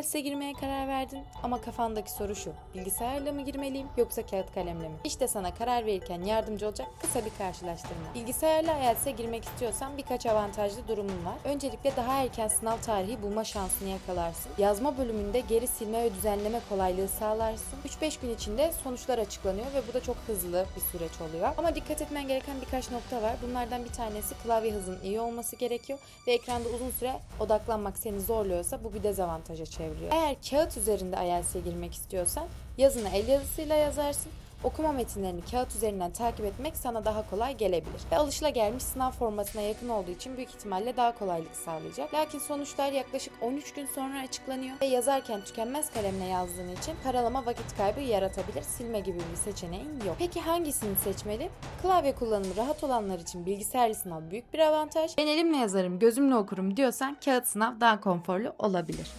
IELTS'e girmeye karar verdin ama kafandaki soru şu. Bilgisayarla mı girmeliyim yoksa kağıt kalemle mi? İşte sana karar verirken yardımcı olacak kısa bir karşılaştırma. Bilgisayarla IELTS'e girmek istiyorsan birkaç avantajlı durumun var. Öncelikle daha erken sınav tarihi bulma şansını yakalarsın. Yazma bölümünde geri silme ve düzenleme kolaylığı sağlarsın. 3-5 gün içinde sonuçlar açıklanıyor ve bu da çok hızlı bir süreç oluyor. Ama dikkat etmen gereken birkaç nokta var. Bunlardan bir tanesi klavye hızın iyi olması gerekiyor ve ekranda uzun süre odaklanmak seni zorluyorsa bu bir dezavantaja çeviriyor. Eğer kağıt üzerinde IELTS'e girmek istiyorsan yazını el yazısıyla yazarsın. Okuma metinlerini kağıt üzerinden takip etmek sana daha kolay gelebilir. Ve alışılagelmiş sınav formatına yakın olduğu için büyük ihtimalle daha kolaylık sağlayacak. Lakin sonuçlar yaklaşık 13 gün sonra açıklanıyor ve yazarken tükenmez kalemle yazdığın için paralama vakit kaybı yaratabilir. Silme gibi bir seçeneğin yok. Peki hangisini seçmeli? Klavye kullanımı rahat olanlar için bilgisayarlı sınav büyük bir avantaj. Ben elimle yazarım, gözümle okurum diyorsan kağıt sınav daha konforlu olabilir.